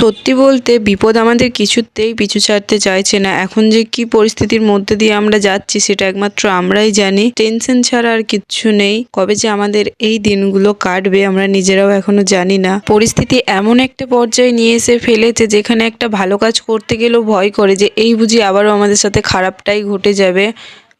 সত্যি বলতে বিপদ আমাদের কিছুতেই পিছু ছাড়তে চাইছে না। এখন যে কি পরিস্থিতির মধ্যে দিয়ে আমরা যাচ্ছি সেটা একমাত্র আমরাই জানি। টেনশন ছাড়া আর কিচ্ছু নেই। কবে যে আমাদের এই দিনগুলো কাটবে আমরা নিজেরাও এখনও জানি না। পরিস্থিতি এমন একটা পর্যায়ে নিয়ে এসে ফেলেছে যেখানে একটা ভালো কাজ করতে গেলেও ভয় করে যে এই বুঝি আবারও আমাদের সাথে খারাপটাই ঘটে যাবে।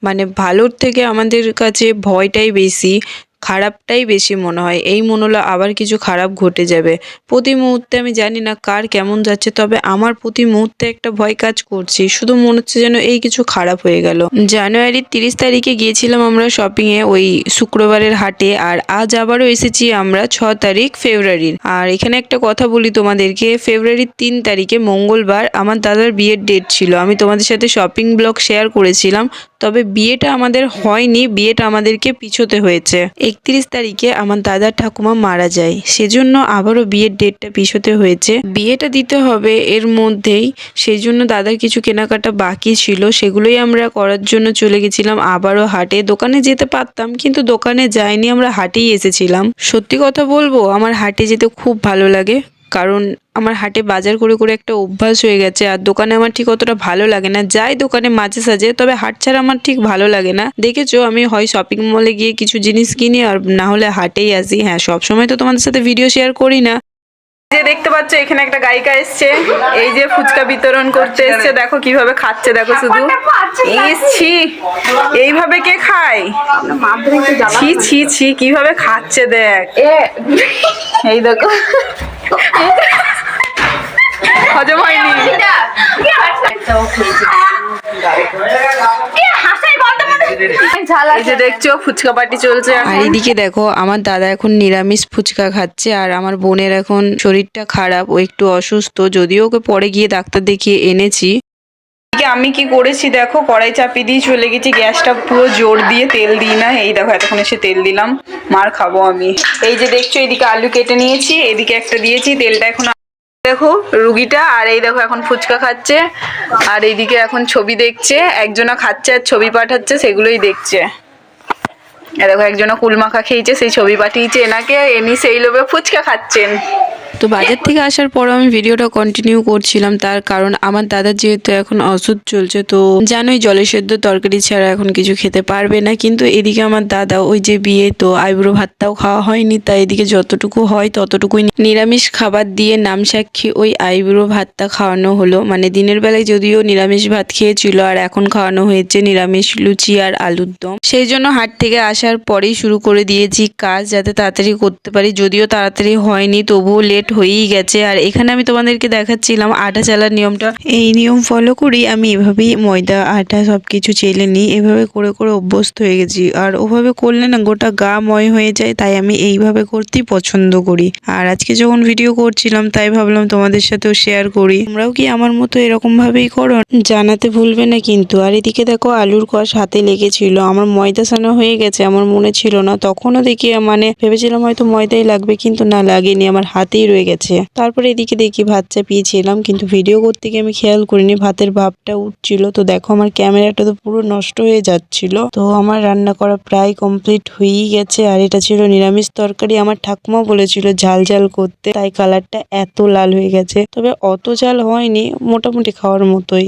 মানে ভালোর থেকে আমাদের কাছে ভয়টাই বেশি। খারাপটাই বেশি মনে হয়। এই মনে হলো আবার কিছু খারাপ ঘটে যাবে। প্রতি মুহূর্তে আমি জানি না কার কেমন যাচ্ছে, তবে আমার প্রতি মুহূর্তে একটা ভয় কাজ করছি। শুধু মনে হচ্ছে যেন এই কিছু খারাপ হয়ে গেল। জানুয়ারির তিরিশ তারিখে গিয়েছিলাম আমরা শপিংয়ে ওই শুক্রবারের হাটে, আর আজ আবারও এসেছি আমরা ছ তারিখ ফেব্রুয়ারির। আর এখানে একটা কথা বলি তোমাদেরকে, ফেব্রুয়ারির তিন তারিখে মঙ্গলবার আমার দাদার বিয়ের ডেট ছিল। আমি তোমাদের সাথে শপিং ব্লগ শেয়ার করেছিলাম। তবে বিয়েটা আমাদের হয়নি, বিয়েটা আমাদেরকে পিছোতে হয়েছে। একত্রিশ তারিখে আমার দাদার ঠাকুমা মারা যায়, সেজন্য আবারও বিয়ের ডেটটা পিছোতে হয়েছে। বিয়েটা দিতে হবে এর মধ্যেই সেই জন্য দাদার কিছু কেনাকাটা বাকি ছিল, সেগুলোই আমরা করার জন্য চলে গেছিলাম আবারও হাটে। দোকানে যেতে পারতাম, কিন্তু দোকানে যাইনি, আমরা হাটেই এসেছিলাম। সত্যি কথা বলব, আমার হাটে যেতে খুব ভালো লাগে। কারণ আমার হাটে বাজার করে করে একটা অভ্যাস হয়ে গেছে আর দোকানে আমার ঠিক অতটা ভালো লাগে না। যাই দোকানে মাঝে সাঝে তবে হাট ছাড়া আমার ঠিক ভালো লাগে না। দেখেছ আমি হয় শপিং মলে গিয়ে কিছু জিনিস কিনি আর না হলে হাটেই আসি। হ্যাঁ সব সময় তো তোমাদের সাথে ভিডিও শেয়ার করি না। যে দেখতে পাচ্ছ এখানে একটা গায়িকা এসছে। এই যে ফুচকা বিতরণ করতে এসছে। দেখো কীভাবে খাচ্ছে দেখো শুধু। ছি। এইভাবে কে খায়? ছি ছি ছি কীভাবে খাচ্ছে দেখ। এই দেখো। হজম হয়নি। এই যে দেখছ ফুচকা পার্টি চলছে আর এদিকে দেখো আমার দাদা এখন নিরামিষ ফুচকা খাচ্ছে আর আমার বোনের এখন শরীরটা খারাপ ও একটু অসুস্থ যদিও ওকে পরে গিয়ে ডাক্তার দেখিয়ে এনেছি। এদিকে আমি কি করেছি দেখো, কড়াই চাপিয়ে দিয়ে চলে গেছি, গ্যাসটা পুরো জোর দিয়ে তেল দিই না। এই দেখো, এতক্ষণ এসে তেল দিলাম, মার খাব আমি। এই যে দেখছ, এদিকে আলু কেটে নিয়েছি, এদিকে একটা দিয়েছি, তেলটা এখন দেখো, রুগীটা, আর এই দেখো এখন ফুচকা খাচ্ছে, আর এইদিকে এখন ছবি দেখছে একজনা খাচ্ছে আর ছবি পাঠাচ্ছে, সেগুলোই দেখছে। দেখো একজনা কুলমাখা খেয়েছে, সেই ছবি পাঠিয়েছে এনাকে, এনি সেই লোভে ফুচকা খাচ্ছেন। তো বাজার থেকে আসার পরও আমি ভিডিওটা কন্টিনিউ করছিলাম। তার কারণ আমার দাদার যেহেতু এখন ওষুধ চলছে তো জানোই জলে সেদ্ধ তরকারি ছাড়া এখন কিছু খেতে পারবে না। কিন্তু এদিকে আমার দাদা ওই যে বিয়ে তো আইব্রো ভাতটাও খাওয়া হয়নি। তাই এদিকে যতটুকু হয় ততটুকুই নিরামিষ খাবার দিয়ে নাম সাক্ষী ওই আইব্রো ভাতটা খাওয়ানো হলো। মানে দিনের বেলায় যদিও নিরামিষ ভাত খেয়েছিল আর এখন খাওয়ানো হয়েছে নিরামিষ লুচি আর আলুর দম। সেই জন্য হাট থেকে আসার পরেই শুরু করে দিয়েছি কাজ যাতে তাড়াতাড়ি করতে পারি। যদিও তাড়াতাড়ি হয়নি তবুও লেট হয়েই গেছে। আর এখানে আমি তোমাদেরকে দেখাচ্ছিলাম আটা চালার নিয়মটা। এই নিয়ম ফলো করি, আমি এভাবেই ময়দা, আটা সব কিছু চেলে নিই, এভাবে করে করে অভ্যস্ত হয়ে গেছি। আর ওভাবে করলে না গোটা গা ময় হয়ে যায়, তাই আমি এইভাবে করতেই পছন্দ করি। আর আজকে যখন ভিডিও করছিলাম, তাই ভাবলাম তোমাদের সাথেও শেয়ার করি। তোমরাও কি আমার মতো এরকম ভাবেই করো? জানাতে ভুলবে না কিন্তু। আর এদিকে দেখো, আলুর কষ হাতে লেগেছিল। আমার ময়দা সানা হয়ে গেছে, আমার মনে ছিল না। তখনও দেখি মানে ভেবেছিলাম হয়তো ময়দাই লাগবে, কিন্তু না, লাগেনি। আমার হাতেই রয়ে গেছে। তারপরে এদিকে দেখি ভাত চাপিয়েছিলাম কিন্তু ভিডিও করতে গিয়ে আমি খেয়াল করিনি, ভাতের ভাবটা উঠছিল। তো দেখো আমার ক্যামেরাটা তো পুরো নষ্ট হয়ে যাচ্ছিল। তো আমার রান্না করা প্রায় কমপ্লিট হয়েই গেছে। আর এটা ছিল নিরামিষ তরকারি, আমার ঠাকুমা বলেছিল ঝাল ঝাল করতে, তাই কালারটা এত লাল হয়ে গেছে। তবে অত ঝাল হয়নি, মোটামুটি খাওয়ার মতোই।